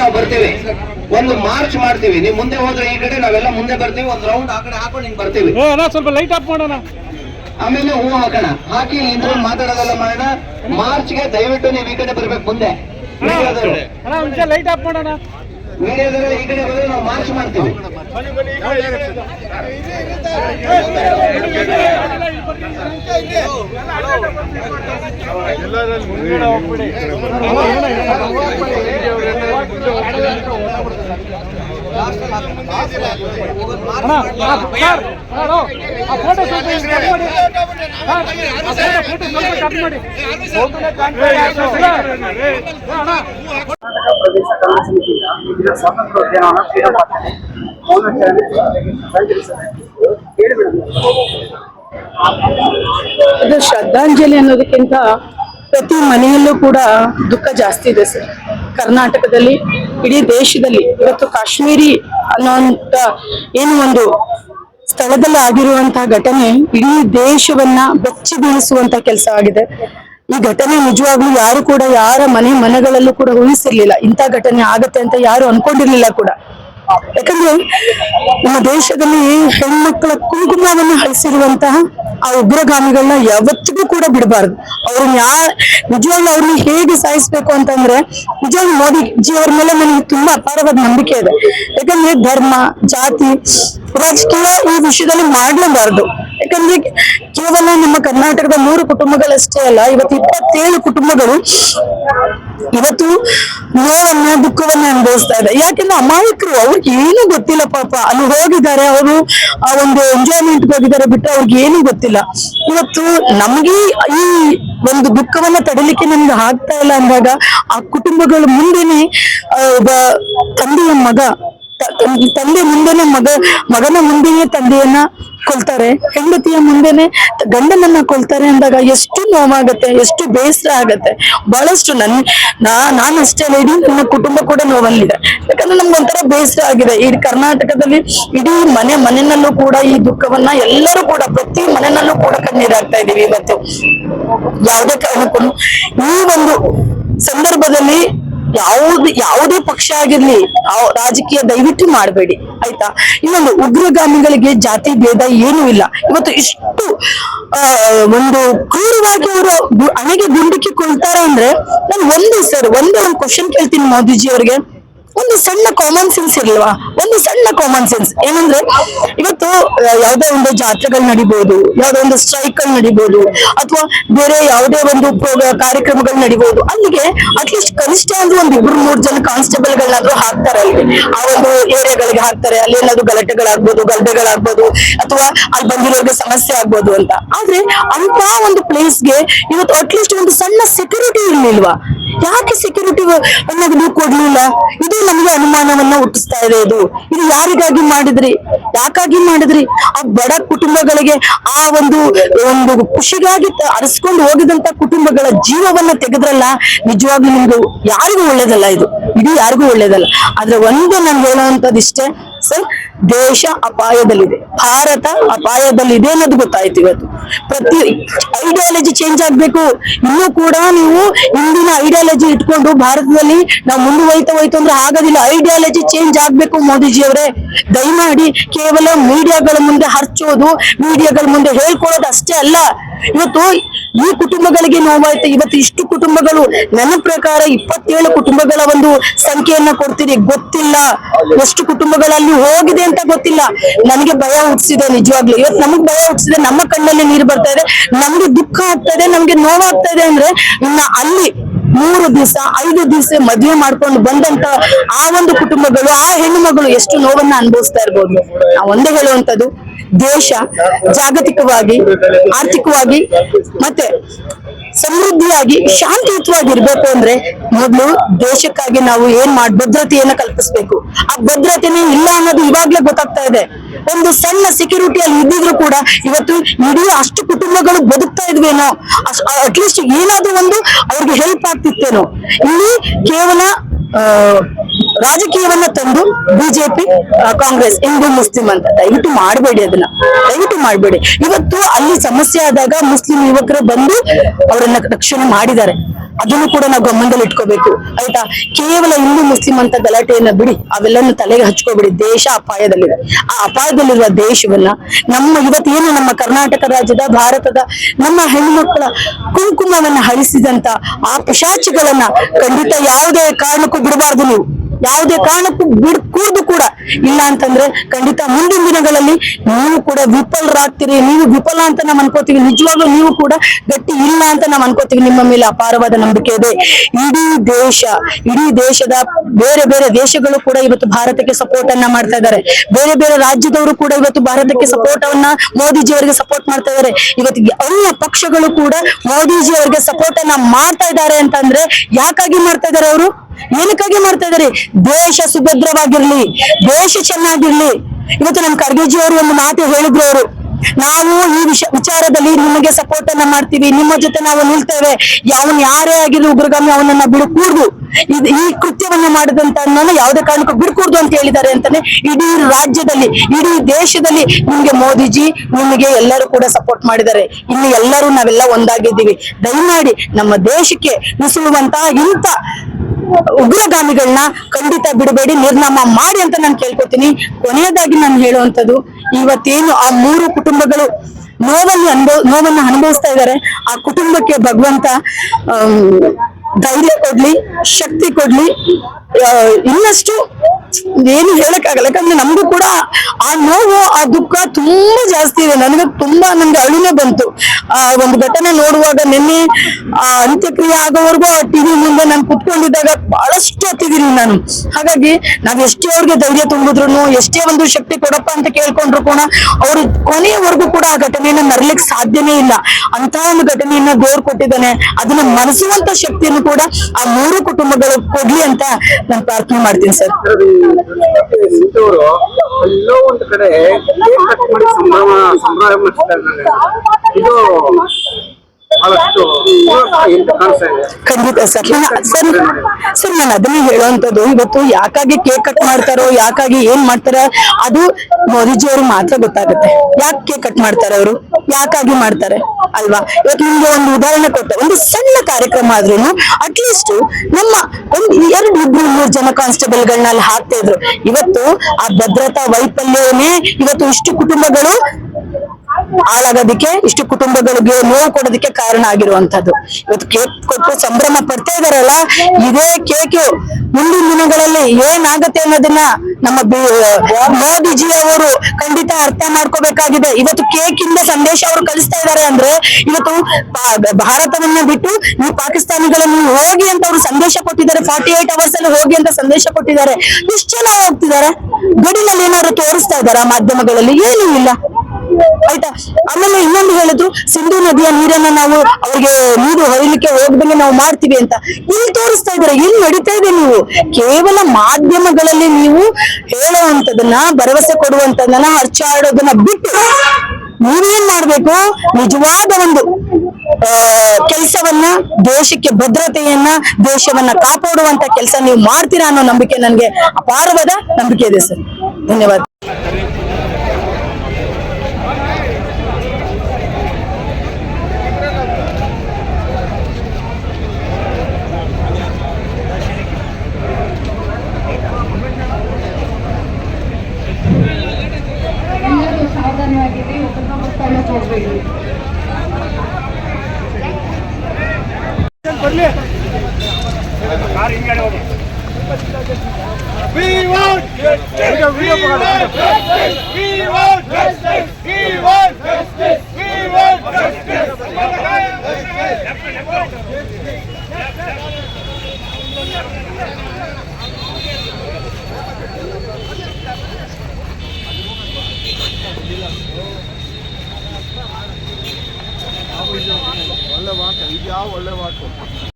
ನಾವು ಬರ್ತೇವೆ. ಒಂದು ಮಾರ್ಚ್ ಮಾಡ್ತೀವಿ. ನೀವು ಮುಂದೆ ಹೋದ್ರೆ ಈ ಕಡೆ ನಾವೆಲ್ಲ ಮುಂದೆ ಬರ್ತೀವಿ. ಒಂದು ರೌಂಡ್ ಆ ಕಡೆ ಹಾಕೊಂಡು ಹಿಂಗ್ ಬರ್ತೀವಿ. ಸ್ವಲ್ಪ ಲೈಟ್ ಆಫ್ ಮಾಡೋಣ. ಆಮೇಲೆ ಹೂ ಹಾಕೋಣ. ಹಾಕಿ ಇಂದ್ರ ಮಾತಾಡೋದೆಲ್ಲ ಮಾಡೋಣ. ಮಾರ್ಚ್ಗೆ ದಯವಿಟ್ಟು ನೀವು ಈ ಕಡೆ ಬರ್ಬೇಕು ಮುಂದೆ. ಲೈಟ್ ಆಫ್ ಮಾಡೋಣ. ವಿಡಿಯೋದವರು ಈ ಕಡೆ ಬಂದ್ರೆ ನಾವು ಮಾರ್ಚ್ ಮಾಡ್ತೀವಿ. ಅಣ್ಣ ಪ್ರದೇಶ ಕನ್ನಡ ಸಮಿತಿಯಿಂದ ಇಂದಿನ ಸ್ವಾತಂತ್ರ್ಯ ಉದ್ಯಾನವನ ಫ್ರೀಡಂ ಪಾರ್ಕ್ನಲ್ಲಿ ಮೌನಾಚರಣೆ ಸಂಚರಿಸಿದೆ ಹೇಳಿ ಮೇಡಮ್ ಅದು ಶ್ರದ್ಧಾಂಜಲಿ ಅನ್ನೋದಕ್ಕಿಂತ ಪ್ರತಿ ಮನೆಯಲ್ಲೂ ಕೂಡ ದುಃಖ ಜಾಸ್ತಿ ಇದೆ ಸರ್ ಕರ್ನಾಟಕದಲ್ಲಿ, ಇಡೀ ದೇಶದಲ್ಲಿ, ಇವತ್ತು ಕಾಶ್ಮೀರಿ ಅನ್ನೋಂತ ಏನು ಒಂದು ಸ್ಥಳದಲ್ಲಿ ಆಗಿರುವಂತಹ ಘಟನೆ, ಇಡೀ ದೇಶವನ್ನ ಬೆಚ್ಚಿ ಬೀಳಿಸುವಂತ ಕೆಲಸ ಆಗಿದೆ. ಈ ಘಟನೆ ನಿಜವಾಗ್ಲೂ ಯಾರು ಕೂಡ, ಯಾರ ಮನೆ ಮನೆಗಳಲ್ಲೂ ಕೂಡ ಊಹಿಸಿರ್ಲಿಲ್ಲ. ಇಂಥ ಘಟನೆ ಆಗತ್ತೆ ಅಂತ ಯಾರು ಅನ್ಕೊಂಡಿರ್ಲಿಲ್ಲ ಕೂಡ. ಯಾಕಂದ್ರೆ ನಮ್ಮ ದೇಶದಲ್ಲಿ ಹೆಣ್ಮಕ್ಳ ಕುಂಕುಮವನ್ನು ಹಳಿಸಿರುವಂತಹ ಆ ಉಗ್ರಗಾಮಿಗಳನ್ನ ಯಾವತ್ತಿಗೂ ಕೂಡ ಬಿಡಬಾರ್ದು. ಅವ್ರನ್ನ ಯಾ, ನಿಜವಾಗ್ಲೂ ಅವ್ರನ್ನ ಹೇಗೆ ಸಾಯಿಸ್ಬೇಕು ಅಂತಂದ್ರೆ, ನಿಜವಾಗ್ಲೂ ಮೋದಿಜಿ ಅವ್ರ ಮೇಲೆ ನನಗೆ ತುಂಬಾ ಅಪಾರವಾದ ನಂಬಿಕೆ ಇದೆ. ಯಾಕಂದ್ರೆ ಧರ್ಮ, ಜಾತಿ ರಾಜಕೀಯ ಈ ವಿಷಯದಲ್ಲಿ ಮಾಡ್ಲೇಬಾರ್ದು. ಯಾಕಂದ್ರೆ ಕೇವಲ ನಮ್ಮ ಕರ್ನಾಟಕದ ಮೂರು ಕುಟುಂಬಗಳಷ್ಟೇ ಅಲ್ಲ, ಇವತ್ತು ಇಪ್ಪತ್ತೇಳು ಕುಟುಂಬಗಳು ಇವತ್ತು ನೋವನ್ನ ದುಃಖವನ್ನ ಅನುಭವಿಸ್ತಾ ಇದೆ. ಯಾಕಂದ್ರೆ ಅಮಾಯಕರು ಅವ್ರಿಗೆ ಏನು ಗೊತ್ತಿಲ್ಲ ಪಾಪ. ಅಲ್ಲಿ ಹೋಗಿದ್ದಾರೆ, ಅವರು ಆ ಒಂದು ಎಂಜಾಯ್ಮೆಂಟ್ ಹೋಗಿದ್ದಾರೆ ಬಿಟ್ಟು ಅವ್ರಿಗೆ ಏನು ಗೊತ್ತಿಲ್ಲ. ಇವತ್ತು ನಮ್ಗೆ ಈ ಒಂದು ದುಃಖವನ್ನ ತಡಿಲಿಕ್ಕೆ ನಮ್ಗೆ ಆಗ್ತಾ ಇಲ್ಲ ಅಂದಾಗ ಆ ಕುಟುಂಬಗಳ ಮುಂದೆನೆ ಒಬ್ಬ ತಂದೆಯ ಮಗ ತಂದೆ ಮುಂದೆನೆ ಮಗ, ಮಗನ ಮುಂದೆಯೇ ತಂದೆಯನ್ನ ಕೊಲ್ತಾರೆ. ಹೆಂಡತಿಯ ಮುಂದೆನೆ ಗಂಡನನ್ನ ಕೊಲ್ತಾರೆ ಅಂದಾಗ ಎಷ್ಟು ನೋವಾಗತ್ತೆ, ಎಷ್ಟು ಬೇಸರ ಆಗತ್ತೆ. ಬಹಳಷ್ಟು ನನ್, ನಾ, ನಾನು ಅಷ್ಟೇ ಲೇಡಿ ನನ್ನ ಕುಟುಂಬ ಕೂಡ ನೋವಲ್ಲಿದೆ. ಯಾಕಂದ್ರೆ ನಮ್ಗೆ ಒಂಥರ ಬೇಸರ ಆಗಿದೆ. ಈ ಕರ್ನಾಟಕದಲ್ಲಿ ಇಡೀ ಮನೆ ಮನೆಯಲ್ಲೂ ಕೂಡ ಈ ದುಃಖವನ್ನ ಎಲ್ಲರೂ ಕೂಡ, ಪ್ರತಿ ಮನೆಯಲ್ಲೂ ಕೂಡ ಕಣ್ಣೀರಾಗ್ತಾ ಇದೀವಿ ಇವತ್ತು. ಯಾವುದೇ ಕಾರಣಕ್ಕೂ ಈ ಒಂದು ಸಂದರ್ಭದಲ್ಲಿ ಯಾವ್ದು ಯಾವುದೇ ಪಕ್ಷ ಆಗಿರ್ಲಿ ರಾಜಕೀಯ ದಯವಿಟ್ಟು ಮಾಡಬೇಡಿ, ಆಯ್ತಾ? ಇನ್ನೊಂದು, ಉಗ್ರಗಾಮಿಗಳಿಗೆ ಜಾತಿ ಭೇದ ಏನೂ ಇಲ್ಲ. ಇವತ್ತು ಇಷ್ಟು ಒಂದು ಕ್ರೂರವಾಗಿ ಅವರು ಹಣೆಗೆ ಗುಂಡಿಕ್ಕಿ ಕೊಳ್ತಾರೆ ಅಂದ್ರೆ ನಾನು ಒಂದೇ ಸರ್, ಒಂದೇ ಒಂದು ಕ್ವಶನ್ ಕೇಳ್ತೀನಿ ಮೋದಿಜಿ ಅವ್ರಿಗೆ. ಒಂದು ಸಣ್ಣ ಕಾಮನ್ ಸೆನ್ಸ್ ಇರ್ಲ್ವಾ ಒಂದು ಸಣ್ಣ ಕಾಮನ್ ಸೆನ್ಸ್ ಏನಂದ್ರೆ, ಇವತ್ತು ಯಾವ್ದೇ ಒಂದು ಜಾತ್ರೆಗಳು ನಡಿಬಹುದು ಯಾವ್ದೋ ಒಂದು ಸ್ಟ್ರೈಕ್ಗಳು ನಡಿಬಹುದು ಅಥವಾ ಬೇರೆ ಯಾವುದೇ ಒಂದು ಕಾರ್ಯಕ್ರಮಗಳು ನಡಿಬಹುದು ಅಲ್ಲಿಗೆ ಅಟ್ಲೀಸ್ಟ್ ಕನಿಷ್ಠ ಅಂದ್ರೆ ಒಂದು ಇಬ್ರು ಮೂರ್ ಜನ ಕಾನ್ಸ್ಟೇಬಲ್ಗಳನ್ನಾದ್ರೂ ಹಾಕ್ತಾರೆ ಅಲ್ಲಿ. ಆ ಒಂದು ಏರಿಯಾಗಳಿಗೆ ಹಾಕ್ತಾರೆ. ಅಲ್ಲಿ ಏನಾದ್ರು ಗಲಾಟೆಗಳಾಗ್ಬೋದು ಗಲ್ಬೆಗಳಾಗ್ಬೋದು ಅಥವಾ ಅಲ್ಲಿ ಬಂದಿರೋರ್ಗೆ ಸಮಸ್ಯೆ ಆಗ್ಬೋದು ಅಂತ. ಆದ್ರೆ ಅಂತ ಒಂದು ಪ್ಲೇಸ್ಗೆ ಇವತ್ತು ಅಟ್ಲೀಸ್ಟ್ ಒಂದು ಸಣ್ಣ ಸೆಕ್ಯೂರಿಟಿ ಇರ್ಲಿಲ್ವಾ? ಯಾಕೆ ಸೆಕ್ಯೂರಿಟಿ ಅನ್ನೋದು ಕೊಡ್ಲಿಲ್ಲ? ಇದು ನಮಗೆ ಅನುಮಾನವನ್ನ ಹುಟ್ಟಿಸ್ತಾ ಇದೆ ಇದು. ಇದು ಯಾರಿಗಾಗಿ ಮಾಡಿದ್ರಿ? ಯಾಕಾಗಿ ಮಾಡಿದ್ರಿ? ಆ ಬಡ ಕುಟುಂಬಗಳಿಗೆ ಆ ಒಂದು ಒಂದು ಖುಷಿಗಾಗಿ ಅರಸ್ಕೊಂಡು ಹೋಗಿದಂತ ಕುಟುಂಬಗಳ ಜೀವವನ್ನ ತೆಗೆದ್ರಲ್ಲ, ನಿಜವಾಗ್ಲೂ ನಿಮ್ಗೆ ಯಾರಿಗೂ ಒಳ್ಳೇದಲ್ಲ ಇದು. ಇದು ಯಾರಿಗೂ ಒಳ್ಳೇದಲ್ಲ. ಆದ್ರೆ ಒಂದು ನಾನು ಇಷ್ಟೇ ಸರ್, ದೇಶ ಅಪಾಯದಲ್ಲಿದೆ. ಭಾರತ ಅಪಾಯದಲ್ಲಿದೆ ಅನ್ನೋದು ಗೊತ್ತಾಯ್ತು ಇವತ್ತು. ಪ್ರತಿ ಐಡಿಯಾಲಜಿ ಚೇಂಜ್ ಆಗ್ಬೇಕು. ಇನ್ನೂ ಕೂಡ ನೀವು ಇಂದಿನ ಐಡಿಯಾಲಜಿ ಇಟ್ಕೊಂಡು ಭಾರತದಲ್ಲಿ ನಾವು ಮುಂದೆ ಹೋಯ್ತಾ ಹೋಯ್ತು ಅಂದ್ರೆ ಆಗೋದಿಲ್ಲ. ಐಡಿಯಾಲಜಿ ಚೇಂಜ್ ಆಗ್ಬೇಕು ಮೋದಿಜಿ ಅವರೇ ದಯಮಾಡಿ ಕೇವಲ ಮೀಡಿಯಾಗಳ ಮುಂದೆ ಹರ್ಚೋದು ಮೀಡಿಯಾಗಳ ಮುಂದೆ ಹೇಳ್ಕೊಳ್ಳೋದು ಅಷ್ಟೇ ಅಲ್ಲ. ಇವತ್ತು ಈ ಕುಟುಂಬಗಳಿಗೆ ನೋವಾಯ್ತು. ಇವತ್ತು ಇಷ್ಟು ಕುಟುಂಬಗಳು, ನನ್ನ ಪ್ರಕಾರ ಇಪ್ಪತ್ತೇಳು ಕುಟುಂಬಗಳ ಒಂದು ಸಂಖ್ಯೆಯನ್ನ ಕೊಡ್ತೀರಿ. ಗೊತ್ತಿಲ್ಲ. ಎಷ್ಟು ಕುಟುಂಬಗಳಲ್ಲಿ ಹೋಗಿದೆ ಅಂತ ಗೊತ್ತಿಲ್ಲ. ನನಗೆ ಭಯ ಹುಟ್ಟಿಸಿದೆ ನಿಜವಾಗ್ಲೂ. ಇವತ್ತು ನಮಗ್ ಭಯ ಹುಟ್ಟಿಸಿದೆ. ನಮ್ಮ ಕಣ್ಣಲ್ಲಿ ನೀರು ಬರ್ತಾ ಇದೆ. ನಮ್ಗೆ ದುಃಖ ಆಗ್ತಾ ಇದೆ. ನಮ್ಗೆ ನೋವಾಗ್ತಾ ಇದೆ ಅಂದ್ರೆ ಇನ್ನ ಅಲ್ಲಿ ಮೂರು ದಿವಸ, ಐದು ದಿವಸ ಮದುವೆ ಮಾಡ್ಕೊಂಡು ಬಂದಂತ ಆ ಒಂದು ಕುಟುಂಬಗಳು, ಆ ಹೆಣ್ಣು ಮಗಳು ಎಷ್ಟು ನೋವನ್ನ ಅನುಭವಿಸ್ತಾ ಇರ್ಬೋದು. ನಾವು ಒಂದೇ ಹೇಳುವಂತದ್ದು ದೇಶ ಜಾಗತಿಕವಾಗಿ, ಆರ್ಥಿಕವಾಗಿ ಮತ್ತೆ ಸಮೃದ್ಧಿಯಾಗಿ ಶಾಂತಿಯುತವಾಗಿ ಇರ್ಬೇಕು ಅಂದ್ರೆ ಮೊದಲು ದೇಶಕ್ಕಾಗಿ ನಾವು ಏನ್ ಮಾಡ್, ಭದ್ರತೆಯನ್ನ ಕಲ್ಪಿಸ್ಬೇಕು. ಆ ಭದ್ರತೆನೇ ಇಲ್ಲ ಅನ್ನೋದು ಇವಾಗ್ಲೇ ಗೊತ್ತಾಗ್ತಾ ಇದೆ. ಒಂದು ಸಣ್ಣ ಸೆಕ್ಯೂರಿಟಿ ಅಲ್ಲಿ ಇದ್ದಿದ್ರು ಕೂಡ ಇವತ್ತು ಇಡೀ ಅಷ್ಟು ಕುಟುಂಬಗಳು ಬದುಕ್ತಾ ಇದ್ವೇನೋ ಅಟ್ಲೀಸ್ಟ್ ಏನಾದ್ರೂ ಒಂದು ಅವ್ರಿಗೆ ಹೆಲ್ಪ್ ಆಗ್ತಿತ್ತೇನೋ. ಇಲ್ಲಿ ಕೇವಲ ರಾಜಕೀಯವನ್ನ ತಂದು ಬಿಜೆಪಿ ಕಾಂಗ್ರೆಸ್, ಹಿಂದೂ, ಮುಸ್ಲಿಂ ಅಂತ ದಯವಿಟ್ಟು ಮಾಡಬೇಡಿ ಅದನ್ನ. ದಯವಿಟ್ಟು ಮಾಡಬೇಡಿ. ಇವತ್ತು ಅಲ್ಲಿ ಸಮಸ್ಯೆ ಆದಾಗ ಮುಸ್ಲಿಂ ಯುವಕರು ಬಂದು ಅವರನ್ನ ರಕ್ಷಣೆ ಮಾಡಿದ್ದಾರೆ. ಅದನ್ನು ಕೂಡ ನಾವು ಗಮನದಲ್ಲಿ ಇಟ್ಕೋಬೇಕು. ಆಯ್ತಾ? ಕೇವಲ ಹಿಂದೂ, ಮುಸ್ಲಿಂ ಅಂತ ಗಲಾಟೆಯನ್ನ ಬಿಡಿ. ಅವೆಲ್ಲನ್ನು ತಲೆಗೆ ಹಚ್ಕೋಬಿಡಿ. ದೇಶ ಅಪಾಯದಲ್ಲಿದೆ. ಆ ಅಪಾಯದಲ್ಲಿರುವ ದೇಶವನ್ನ ನಮ್ಮ ಇವತ್ತೇನು ನಮ್ಮ ಕರ್ನಾಟಕ ರಾಜ್ಯದ, ಭಾರತದ, ನಮ್ಮ ಹೆಣ್ಮಕ್ಕಳ ಕುಂಕುಮವನ್ನ ಹರಿಸಿದಂತ ಆ ಪಿಶಾಚಿಗಳನ್ನ ಖಂಡಿತ ಯಾವುದೇ ಕಾರಣಕ್ಕೂ ಬಿಡಬಾರ್ದು ನೀವು. ಯಾವುದೇ ಕಾರಣಕ್ಕೂ ಬಿಡ್ ಕೂರ್ದು ಕೂಡ ಇಲ್ಲ ಅಂತಂದ್ರೆ ಖಂಡಿತ ಮುಂದಿನ ದಿನಗಳಲ್ಲಿ ನೀವು ಕೂಡ ವಿಫಲರಾಗ್ತೀರಿ, ನೀವು ವಿಫಲ ಅಂತ ನಾವು ಅನ್ಕೋತೀವಿ, ನಿಜವಾಗ್ಲೂ ನೀವು ಕೂಡ ಗಟ್ಟಿ ಇಲ್ಲ ಅಂತ ನಾವು ಅನ್ಕೋತೀವಿ, ನಿಮ್ಮ ಮೇಲೆ ಅಪಾರವಾದ ನಂಬಿಕೆ ಇದೆ. ಇಡೀ ದೇಶ, ಇಡೀ ದೇಶದ ಬೇರೆ ಬೇರೆ ದೇಶಗಳು ಕೂಡ ಇವತ್ತು ಭಾರತಕ್ಕೆ ಸಪೋರ್ಟ್ ಅನ್ನ ಮಾಡ್ತಾ ಇದ್ದಾರೆ. ಬೇರೆ ಬೇರೆ ರಾಜ್ಯದವರು ಕೂಡ ಇವತ್ತು ಭಾರತಕ್ಕೆ ಸಪೋರ್ಟ್ ಅನ್ನ ಮೋದಿಜಿ ಅವರಿಗೆ ಸಪೋರ್ಟ್ ಮಾಡ್ತಾ ಇದ್ದಾರೆ. ಇವತ್ತು ಎಲ್ಲ ಪಕ್ಷಗಳು ಕೂಡ ಮೋದಿಜಿ ಅವರಿಗೆ ಸಪೋರ್ಟ್ ಅನ್ನ ಮಾಡ್ತಾ ಇದ್ದಾರೆ ಅಂತಂದ್ರೆ ಯಾಕಾಗಿ ಮಾಡ್ತಾ ಇದ್ದಾರೆ ಅವರು? ಏನಕ್ಕಾಗಿ ಮಾಡ್ತಾ ಇದ್ದಾರೆ? ದೇಶ ಸುಭದ್ರವಾಗಿರ್ಲಿ ದೇಶ ಚೆನ್ನಾಗಿರ್ಲಿ. ಇವತ್ತು ನಮ್ ಖರ್ಗೆಜಿ ಅವರು ಒಂದು ಮಾತು ಹೇಳಿದ್ರು ಅವರು. ನಾವು ಈ ವಿಷ, ವಿಚಾರದಲ್ಲಿ ನಿಮಗೆ ಸಪೋರ್ಟ್ ಅನ್ನ ಮಾಡ್ತೀವಿ, ನಿಮ್ಮ ಜೊತೆ ನಾವು ನಿಲ್ತೇವೆ. ಯಾವನ್ ಯಾರೇ ಆಗಿರ್ಲಿ ಉಗ್ರಗಾಮಿ ಅವನನ್ನ ಬಿಡುಕೂಡ್ದು. ಈ ಕೃತ್ಯವನ್ನು ಮಾಡಿದಂತ ಯಾವುದೇ ಕಾರಣಕ್ಕೂ ಬಿಡ್ಕೂಡ್ದು ಅಂತ ಹೇಳಿದ್ದಾರೆ ಅಂತಾನೆ ಇಡೀ ರಾಜ್ಯದಲ್ಲಿ, ಇಡೀ ದೇಶದಲ್ಲಿ ನಿಮ್ಗೆ ಮೋದಿಜಿ, ನಿಮಗೆ ಎಲ್ಲರೂ ಕೂಡ ಸಪೋರ್ಟ್ ಮಾಡಿದ್ದಾರೆ. ಇನ್ನು ಎಲ್ಲರೂ ನಾವೆಲ್ಲ ಒಂದಾಗಿದ್ದೀವಿ. ದಯಮಾಡಿ ನಮ್ಮ ದೇಶಕ್ಕೆ ನುಸುಳುವಂತಹ ಇಂಥ ಉಗ್ರಗಾಮಿಗಳನ್ನ ಖಂಡಿತ ಬಿಡಬೇಡಿ, ನಿರ್ನಾಮ ಮಾಡಿ ಅಂತ ನಾನು ಕೇಳ್ಕೊತೀನಿ. ಕೊನೆಯದಾಗಿ ನಾನು ಹೇಳುವಂತದ್ದು ಇವತ್ತೇನು ಆ ಮೂರು ಕುಟುಂಬಗಳು ನೋವನ್ನು ಅನುಭವ, ನೋವನ್ನು ಅನುಭವಿಸ್ತಾ ಇದ್ದಾರೆ. ಆ ಕುಟುಂಬಕ್ಕೆ ಭಗವಂತ ಧೈರ್ಯ ಕೊಡ್ಲಿ, ಶಕ್ತಿ ಕೊಡ್ಲಿ ಇನ್ನಷ್ಟು ಏನು ಹೇಳಕ್ಕಾಗಲ್ಲ. ಯಾಕಂದ್ರೆ ನಮಗೂ ಕೂಡ ಆ ನೋವು, ಆ ದುಃಖ ತುಂಬಾ ಜಾಸ್ತಿ ಇದೆ. ನನಗೆ ತುಂಬಾ ನಂಗೆ ಅಳುನೇ ಬಂತು. ಆ ಒಂದು ಘಟನೆ ನೋಡುವಾಗ ನಿನ್ನೆ, ಆ ಅಂತ್ಯಕ್ರಿಯೆ ಆಗೋವರೆಗೂ ಟಿವಿ ಮುಂದೆ ನಾನು ಕುತ್ಕೊಂಡಿದ್ದಾಗ ಬಹಳಷ್ಟು ಹತ್ತಿದ್ದೀನಿ ನಾನು. ಹಾಗಾಗಿ ನಾವ್ ಎಷ್ಟೇ ಅವ್ರಿಗೆ ಧೈರ್ಯ ತುಂಬಿದ್ರು ಎಷ್ಟೇ ಒಂದು ಶಕ್ತಿ ಕೊಡಪ್ಪ ಅಂತ ಕೇಳ್ಕೊಂಡ್ರು ಕೂಡ ಅವ್ರು ಕೊನೆಯವರೆಗೂ ಕೂಡ ಆ ಘಟನೆಯನ್ನ ಮರಲಿಕ್ಕೆ ಸಾಧ್ಯನೇ ಇಲ್ಲ. ಅಂತ ಒಂದು ಘಟನೆಯನ್ನ ದೇವ್ರು ಕೊಟ್ಟಿದ್ದಾನೆ. ಅದನ್ನ ಮನಸುವಂತ ಶಕ್ತಿಯನ್ನು ಕೂಡ ಆ ಮೂರು ಕುಟುಂಬಗಳು ಕೊಡ್ಲಿ ಅಂತ ನಾನು ಪ್ರಾರ್ಥನೆ ಮಾಡ್ತೀನಿ ಸರ್. ನಿಂತವರು ಎಲ್ಲೋ ಒಂದು ಕಡೆ ಕೇಕ್ ಕಟ್ ಮಾಡಿ ಸಂಭ್ರಮ ಸಂಭ್ರಮ ಇದು ಖಂಡಿತ ಸರ್. ಸರ್ ಸರ್ ನಾನು ಅದನ್ನೇ ಹೇಳುವಂತದ್ದು ಇವತ್ತು ಯಾಕಾಗಿ ಕೇಕ್ ಕಟ್ ಮಾಡ್ತಾರೋ ಯಾಕಾಗಿ ಏನ್ ಮಾಡ್ತಾರ ಅದು ಮೋದಿಜಿ ಅವ್ರಿಗೆ ಮಾತ್ರ ಗೊತ್ತಾಗುತ್ತೆ. ಯಾಕೆ ಕೇಕ್ ಕಟ್ ಮಾಡ್ತಾರೆ ಅವರು? ಯಾಕಾಗಿ ಮಾಡ್ತಾರೆ? ಅಲ್ವಾ? ಇವತ್ತು ನಿಮ್ಗೆ ಒಂದು ಉದಾಹರಣೆ ಕೊಟ್ಟೆ ಒಂದು ಸಣ್ಣ ಕಾರ್ಯಕ್ರಮ ಆದ್ರೂ ಅಟ್ಲೀಸ್ಟ್ ನಮ್ಮ ಒಂದು ಎರಡು, ಇಬ್ರು, ಮೂರು ಜನ ಕಾನ್ಸ್ಟೇಬಲ್ ಗಳನ್ನ ಅಲ್ಲಿ ಹಾಕ್ತಾ ಇದ್ರು. ಇವತ್ತು ಆ ಭದ್ರತಾ ವೈಫಲ್ಯವೇ ಇವತ್ತು ಇಷ್ಟು ಕುಟುಂಬಗಳು ಹಾಳಾಗೋದಕ್ಕೆ, ಇಷ್ಟು ಕುಟುಂಬಗಳಿಗೆ ನೋವು ಕೊಡೋದಕ್ಕೆ ಕಾರಣ ಆಗಿರುವಂತದ್ದು ಇವತ್ತು ಕೇಕ್ ಕೊಟ್ಟು ಸಂಭ್ರಮ ಪಡ್ತಾ ಇದಾರಲ್ಲ, ಇದೇ ಕೇಕ್. ಮುಂದಿನ ದಿನಗಳಲ್ಲಿ ಏನಾಗುತ್ತೆ ಅನ್ನೋದನ್ನ ನಮ್ಮ ಮೋದಿಜಿ ಅವರು ಖಂಡಿತ ಅರ್ಥ ಮಾಡ್ಕೋಬೇಕಾಗಿದೆ. ಇವತ್ತು ಕೇಕ್ ಇಂದ ಸಂದೇಶ ಅವರು ಕಳಿಸ್ತಾ ಇದ್ದಾರೆ ಅಂದ್ರೆ, ಇವತ್ತು ಭಾರತವನ್ನ ಬಿಟ್ಟು ನೀವು ಪಾಕಿಸ್ತಾನಿಗಳನ್ನು ಹೋಗಿ ಅಂತ ಅವರು ಸಂದೇಶ ಕೊಟ್ಟಿದ್ದಾರೆ. ಫಾರ್ಟಿ ಏಟ್ ಅವರ್ಸ್ ಅಲ್ಲಿ ಹೋಗಿ ಅಂತ ಸಂದೇಶ ಕೊಟ್ಟಿದ್ದಾರೆ. ನಿಶ್ಚಲ ಜನ ಹೋಗ್ತಿದ್ದಾರೆ. ಗಡಿನಲ್ಲಿ ಏನಾದ್ರು ತೋರಿಸ್ತಾ ಇದಾರ ಮಾಧ್ಯಮಗಳಲ್ಲಿ? ಏನೂ ಇಲ್ಲ. ಆಯ್ತಾ? ಆಮೇಲೆ ಇನ್ನೊಂದು ಹೇಳಿದ್ರು ಸಿಂಧು ನದಿಯ ನೀರನ್ನ ನಾವು ಅವ್ರಿಗೆ ನೀರು ಹರಿಲಿಕ್ಕೆ ಹೋಗ್ದಂಗೆ ನಾವು ಮಾಡ್ತೀವಿ ಅಂತ. ಇಲ್ಲಿ ತೋರಿಸ್ತಾ ಇದಾರೆ ಇಲ್ಲಿ ನಡೀತಾ ಇದೆ ನೀವು. ಕೇವಲ ಮಾಧ್ಯಮಗಳಲ್ಲಿ ನೀವು ಹೇಳುವಂತದನ್ನ ಭರವಸೆ ಕೊಡುವಂತದನ್ನ ಹರ್ಚಾಡೋದನ್ನ ಬಿಟ್ಟು ನೀವೇನ್ ಮಾಡ್ಬೇಕು? ನಿಜವಾದ ಒಂದು ಕೆಲಸವನ್ನ, ದೇಶಕ್ಕೆ ಭದ್ರತೆಯನ್ನ, ದೇಶವನ್ನ ಕಾಪಾಡುವಂತ ಕೆಲಸ ನೀವು ಮಾಡ್ತೀರಾ ಅನ್ನೋ ನಂಬಿಕೆ ನನಗೆ ಅಪಾರವಾದ ನಂಬಿಕೆ ಇದೆ ಸರ್. ಧನ್ಯವಾದ. ಬರ್ಲಿ ಕಾರ್ ಹಿಂಗಡೆ ಹೋಗಿ We want justice. We want justice. We want justice. We want justice. We want justice. ಒಳ್ಳೆ ವಾರ್ತೆ ಯಾವ ಒಳ್ಳೆ ವಾರ್ತೆ